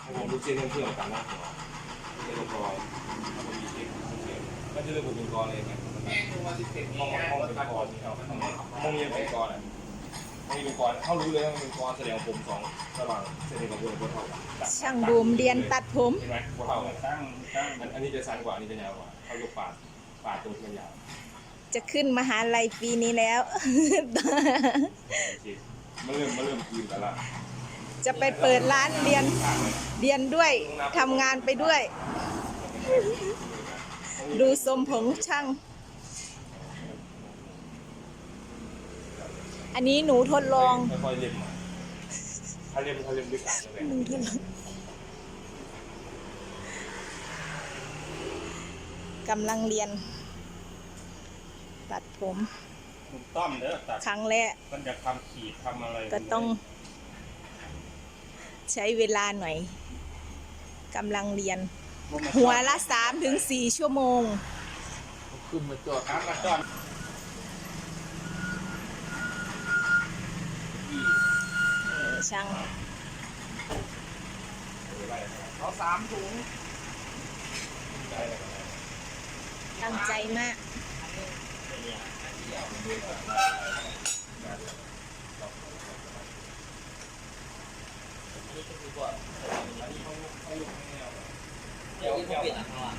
ให้ผมดูเส้นเพื่อนๆกันนะหัวเส้นกอยถ้าผมมีเช็คก็จะเริ่มเป็นกอเลยไงแม่ดูว่าสิบเจ็ดห้องห้องเป็นอนห้องนี้เป็นกอนอะห้องนี้เป็นกอนเขารู้เลยว่ามันเป็นกอนแสดงผมสองระหว่างเส้นกับเพื่อนเท่ากันช่างบูมเรียนตัดผมเห็นไหมเท่ากันตั้งตั้งอันนี้จะสั้นกว่าอันนี้จะยาวกว่าเขายกปาดปาดตรงที่มันยาวจะขึ้นมหาลัยปีนี้แล้วมันเริ่มมันเริ่มคืนกันละ จะไปเปิดร้านเรียนทางเลยเรียนด้วยทำงานไปด้วย ดูสมผงช่าง อันนี้หนูทดลองค่อยๆเล่มมาถ้าเล่มถ้าเล่มด้วยกันจะแบ่งหนูทดลองกำลังเรียน ตัดผมถูกต้องเด้อตัดครั้งแรกมันจะทำขีดทำอะไรก็ต้อง ใช้เวลาหน่อยกำลังเรียน หัวละสามถึงสี่ชั่วโมง ขึ้นมาจอดครั้งละจอดเออช่างเอาสามถุงตั้งใจมาก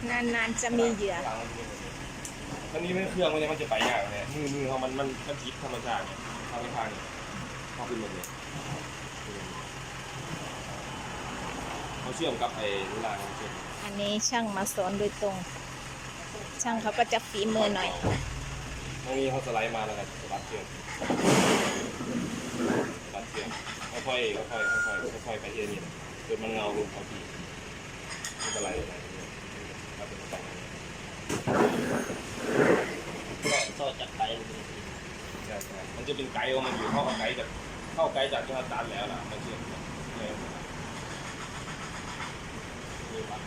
นานๆจะมีเหยื่ออันนี้ไม่เครื่องมันเนี่ยมันจะไปยากเลยมือมือเขามันมันมันทิพธรรมชาติเนี่ยทางไปทางเนี่ยเขาขึ้นหมดเลยเขาเชื่อมกับไอ้เวลาเขาเชื่อมอันนี้ช่างมาสอนโดยตรง ช่างเขาก็จะฝีมือหน่อยตรงนี้เขาสไลด์มาแล้วก็สลัดเชื่อมสลัดเชื่อม ค่อยๆค่อยๆค่อยๆค่อยๆไปทีละนิดจนมันเงาลงพอดีไม่เป็นไรนะเราเป็นต้องก็โซจากไปใช่ใช่มันจะเป็นไกด์ของมันอยู่เข้าไกด์จากเข้าไกด์จากจังหวัดตรันแล้วล่ะมันเชื่อมเลยนี่ปะ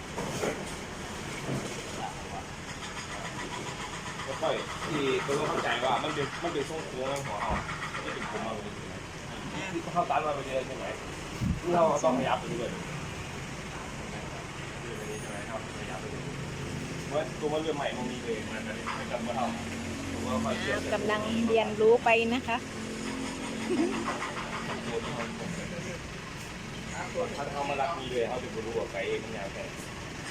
ค่อยๆที่ตัวเข้าใจว่ามันเป็นมันเป็นทรงโค้งของเราไม่เป็นผมมาเลย ที่เข้าตันมาไปเรื่อยใช่ไหมที่เราต้องขยับไปเรื่อยใช่ไหมครับขยับไปเรื่อยเพราะตัวมันเรือใหม่มันมีเลยมันจะไม่จำว่าเราผมว่าค่อยเชื่อมกำลังเรียนรู้ไปนะคะถ้าเขามารับมีเลยเขาจะรู้ว่าไกด์มันยาวแค่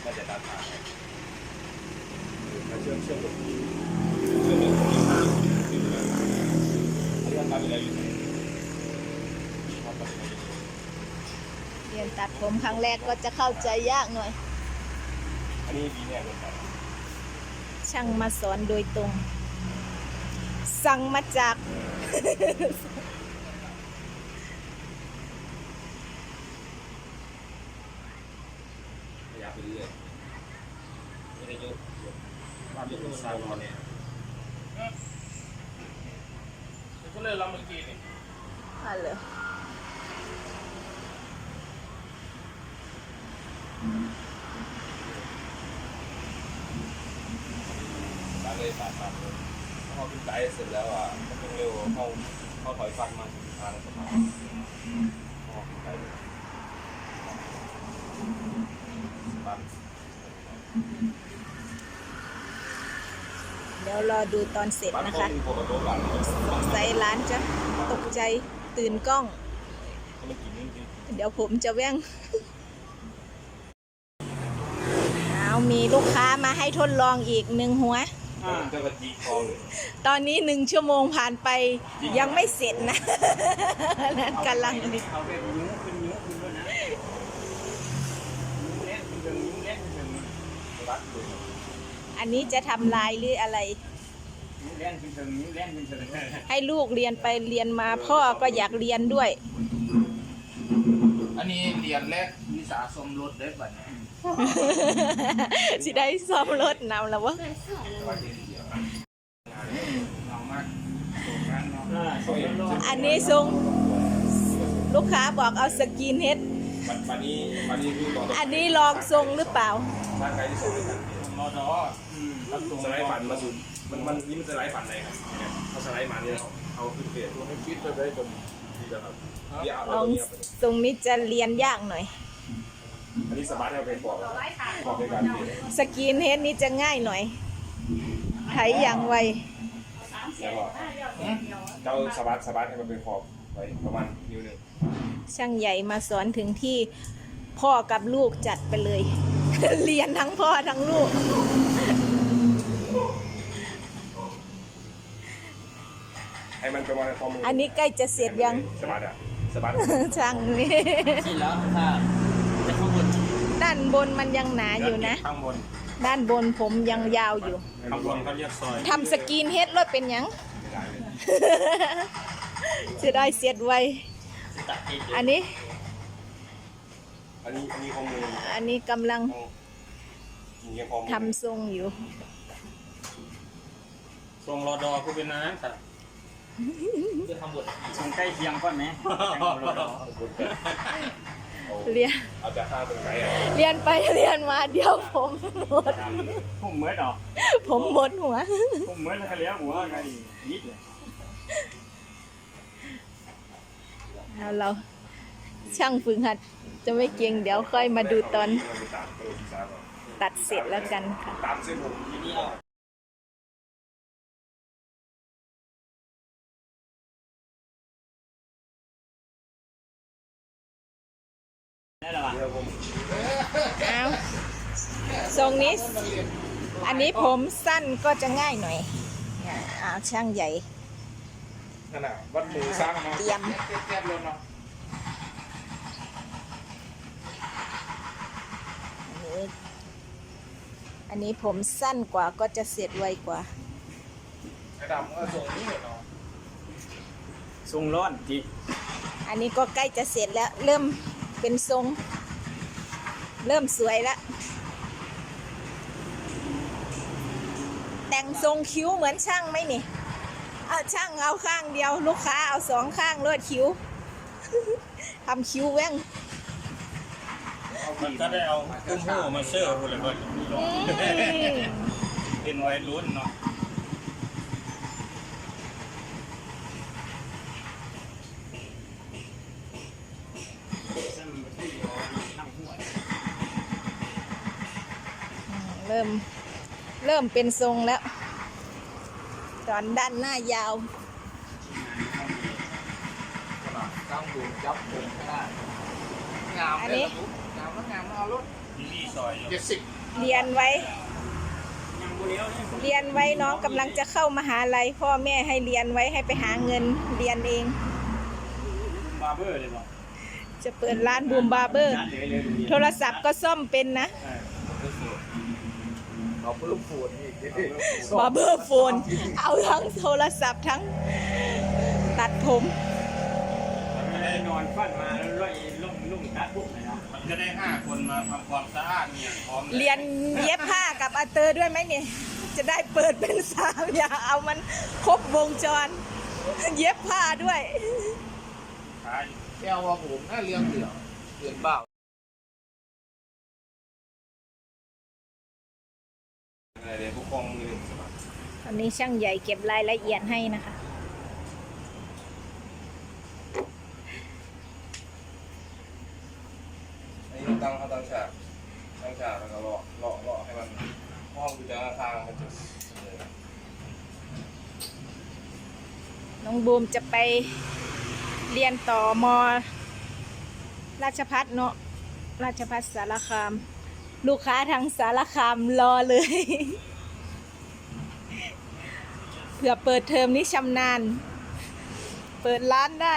ก็จะตัดทางเชื่อมเชื่อมตรงนี้เชื่อมตรงนี้เรื่องการเป็นอะไรอยู่ไหน เรียน ตัดผมครั้งแรกก็จะเข้าใจยากหน่อย อันนี้บีเนี่ยเป็นแบบช่างมาสอนโดยตรง สั่งมาจาก ขยับไปเรื่อยไม่ได้ยกความยกตัวสายมาเนี่ยก็เลยเราเมื่อกี้นี่อะเล ตัดเลยตัดตัดเลยพอเป็นไกด์เสร็จแล้วอะมันต้องเร็วเข้าเข้าถอยฟันมาถึงทางสะพานพอเป็นไกด์ฟันเดี๋ยวรอดูตอนเสร็จฟันนะเขาคะเป็นโปรโตหลังใส่ร้านจะตกใจตื่นกล้องมันกินจริงเดี๋ยวผมจะแว่ง เอามีลูกค้ามาให้ทดลองอีกหนึ่งหัวๆแล้วมันก็กระจีคอเลยตอนนี้หนึ่งชั่วโมงผ่านไปยังไม่เสร็จนะนั่นกำลังเอาไปนิ้วขึ้นนิ้วขึ้นด้วยนะนิ้วเล็กขึ้นถึงนิ้วเล็กขึ้นถึงรัดเลยอันนี้จะทำลายหรืออะไร นิ้วเล็กขึ้นถึงนิ้วเล็กขึ้นถึงให้ลูกเรียนไปเรียนมาพ่อก็อยากเรียนด้วย อันนี้เรียนแรกวิสาสมรสได้บัดนี้ สิได้ซ้อมรถนำแล้ววะว่าที่เดียวน้องมากตรงนั้นเนาะสมรสอันนี้ทรงลูกค้าบอกเอาสกินเฮดวันวันนี้วันนี้คือต่อต่ออันนี้ลองทรงหรือเปล่าถ้าใครที่ส่งด้วยกันเนี่ยมอดออืมรับตรงสไลด์ฝันมาสุดมันมันนี่มันสไลด์ฝันไหนครับเนี่ยเขาสไลด์มาเนี่ยเอาเอาขึ้นเฟซตัวให้คิดจะได้จนดีจะครับเดี๋ยวเอาลองตัวนี้ไปทรงนี้จะเรียนยากหน่อย อันนี้สบายให้เป็นบอกบอกในการเปลี่ยนสกรีนเฮดนี้จะง่ายหน่อยไถอย่างไวแล้วก็เจ้าสบายสบายให้มันเป็นขอบไว้ประมาณนิ้วหนึ่งช่างใหญ่มาสอนถึงที่พ่อกับลูกจัดไปเลย เรียนทั้งพ่อทั้งลูก ให้มันประมาณข้อมืออันนี้ใกล้จะเสร็จยังสบายอะสบายช่างนี่ที่แล้วถ้าจะข้างบน ด้านบนมันยังหนาอยู่นะ ข้างบนด้านบนผมยังยาวอยู่ข้างบนเขาเรียกซอยทำสกรีนเฮดรถเป็นหยังไม่ได้เลยจะได้เสร็จไวตัดเองอันนี้ อันนี้อันนี้ข้อมืออันนี้กำลังต้องกินแค่ข้อมือทำทรงอยู่ ทรงรอดอคือเป็นนั้นแต่จะทำบททรงใกล้เคียงก่อนไหมรอดอ เอาเรียนเอาจากข้างตรงไหนอะเรียนไปเรียนมาเดี๋ยวผมหมด ผมเหมือนหรอผมหมดหัว ผมเหมือนแล้วก็เลี้ยงหัวไงนิดเลยเอาเราช่างฝึกหัดจะไม่เก่งเดี๋ยวค่อยมาดูตอนเาไปตามตัวที่สามก่อนตัดเสร็จแล้วกันค่ะ ตามเส้นผมที่นี่ได้หรอเเอาทรงนี้ อันนี้ผมสั้นก็จะง่ายหน่อยเนี่ยเอาช่างใหญ่นั่นน่ะวัดมือสร้างมาเตรียมแก้บรถเนาะอันนี้อันนี้ผมสั้นกว่าก็จะเสร็จไวกว่าไอ้ดำเออส่งนี่เนาะทรงร้อนจีอันนี้ก็ใกล้จะเสร็จแล้วเริ่มเป็นทรง เริ่มสวยแล้ว แต่งทรงคิ้วเหมือนช่างไหมนี่ เอาช่างเอาข้างเดียว ลูกค้าเอาสองข้างลวดคิ้วทำคิ้วแว่งมันก็ได้เอาตุ้มหูมาเชื่อคนละคนอืมเป็นวัยรุ่นเนาะ ริ่มเริ่มเป็นทรงแล้ว ตอนด้านหน้ายาวต้องดูจับผมก็ได้งามอันเลยนี้นะลูกงามแล้วงามแล้วเอารถนี่นี่ซอยเจ็ดสิบเรียนไว้ยังบุเลี้ยวเนี่ยเรียนไว้น้องกำลังจะเข้ามหาลัยพ่อแม่ให้เรียนไว้ให้ไปหาเงินเรียนเองบาร์เบอร์เลยเนาะจะเปิดร้านบูมบาร์เบอร์ร้านเลยเลยโทรศัพท์ก็ซ่อมเป็นนะ เอาเพิ่มฟูดอีกดิบาร์เบอร์โฟน เอาทั้งโทรศัพท์ทั้งตัดผม ไม่ได้นอนฟันมาแล้วล่อยลุ่มลุ่มตัดปุ๊บเลยเนาะมันจะได้ห้าคนมาทำความสะอาดเนี่ยพร้อมเรียนเย็บผ้ากับอาเตอร์ด้วยไหมเนี่ย จะได้เปิดเป็นสามอย่างเอามันครบวงจร เย็บผ้าด้วย ขาย แก้วว่าผมน่าเลี้ยงเหลืองเหลืองเปล่า ตอนนี้ช่างใหญ่เก็บรายละเอียดให้นะคะอันนี้ตั้งเขาตั้งฉากตั้งฉากแล้วก็เลาะเลาะเลาะให้มันห้องอยู่แต่ละทางมันจะเสมอน้องบูมจะไปเรียนต่อมราชพัฒเนาะราชพัฒสารคาม ลูกค้าทางสารคามรอเลย เผื่อเปิดเทอมนี้ชำนาญ เปิดร้านได้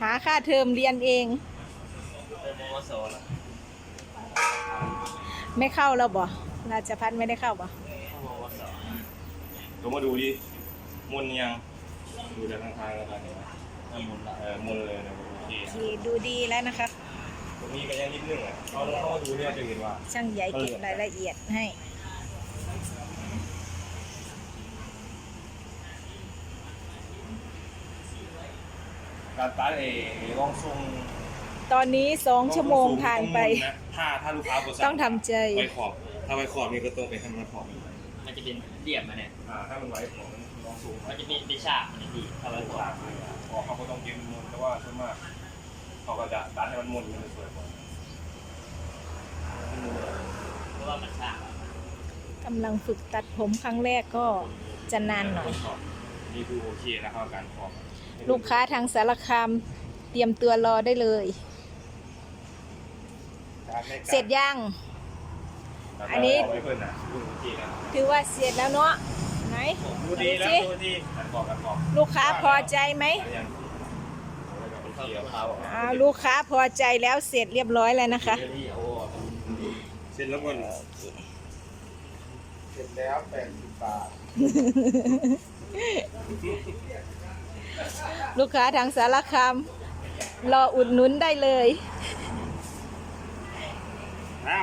หาค่าเทอมเรียนเองเป็นมวสละไม่เข้าแล้วบ่ราชพัฒไม่ได้เข้าบ่มวสลงมาดูดิมุนยัง ดูแต่ทางทางแล้วกันเห็นไหมถ้ามุนละเออมุนเลยนะโอเคโอเคดูดีแล้วนะคะต รงนี้ก็ยังนิดนึงอะเขาเขาดูเนี่ยจะเห็นว่าช่างใหญ่เก็บรายละเอียดให้การตัดเอลองทรงตอนนี้สองชั่วโมงผ่านไป ถ้าถ้าลูกค้าประสานต้องทำใจไว้ขอบ ถ้าไว้ขอบนี่ก็ต้องไปทำมันขอบมันจะเป็นเดี่ยมมาเนี่ยอ่าถ้ามันไว้ขอบมันลองสูงมันจะเป็นเป็นฉากมันดีถ้าเราไว้ขอบออกเขาก็ต้องเก็บมุนแต่ว่าส่วนมาก ขาก็จะดันให้มันหมุนให้มันสวยกว่าว่ามันช้ากำลังฝึกตัดผมครั้งแรกก็จะนานหน่อย นี่คือโอเคแล้วครับการขอบลูกค้าทางสารคามเตรียมตัวรอได้เลย เสร็จยัง อันนี้ถือว่าเสร็จแล้วเนาะไหนดูสิลูกค้าพอใจไหม อันนี้โอเคครับอ่าลูกค้าพอใจแล้วเสร็จเรียบร้อยแล้วนะคะ เส้นแล้วมันเสร็จแล้วแปดสิบบาท ลูกค้าทางสารคามรออุดหนุนได้เลยนะ